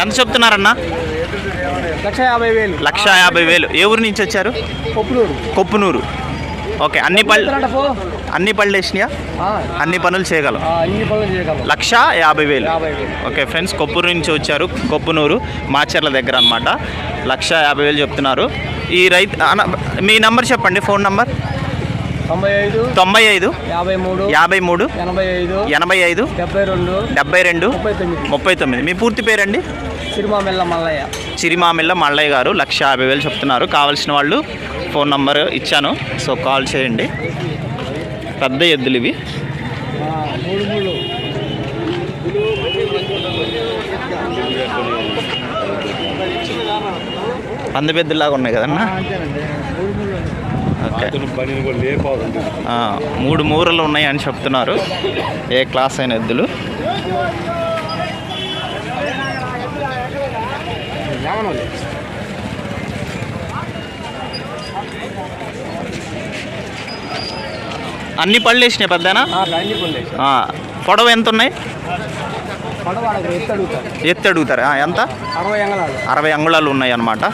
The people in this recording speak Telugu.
ఎంత చెప్తున్నారన్నా? లక్ష యాభై వేలు. లక్ష యాభై వేలు. ఏ ఊరు నుంచి వచ్చారు? పొప్పులూరు కొప్పునూరు. ఓకే అన్ని పళ్ళు? అన్ని పళ్ళు వేసినాయా? అన్ని పనులు చేయగలం. లక్ష యాభై వేలు. ఓకే ఫ్రెండ్స్ కొప్పూరు నుంచి వచ్చారు. కొప్పునూరు మాచర్ల దగ్గర అనమాట లక్ష యాభై వేలు చెప్తున్నారు. ఈ రైతు మీ నంబర్ చెప్పండి ఫోన్ నంబర్? తొంభై ఐదు యాభై మూడు యాభై మూడు ఎనభై ఐదు ఎనభై ఐదు డెబ్బై రెండు ముప్పై తొమ్మిది. మీ పూర్తి పేరండి? సిరిమామెల్ల మల్లయ్య. చిరిమామిళ్ళ మల్లయ్య గారు లక్ష యాభై వేలు చెప్తున్నారు. కావాల్సిన వాళ్ళు ఫోన్ నంబర్ ఇచ్చాను. సో కాల్ చేయండి. పెద్ద ఎద్దులు ఇవి. ఆ, మూడు మూడు. పంది పెద్దలాగా ఉన్నాయి కదన్నా? మూడు మూరలు ఉన్నాయి అని చెప్తున్నారు. ఏ క్లాస్ అయిన ఎద్దులు? అన్ని పళ్ళు వేసినాయి పెద్దనా? పొడవు ఎంత ఉన్నాయి ఎత్తు అడుగుతారు ఎంత? అరవై అంగళాలు. అరవై అంగుళాలు ఉన్నాయి అన్నమాట.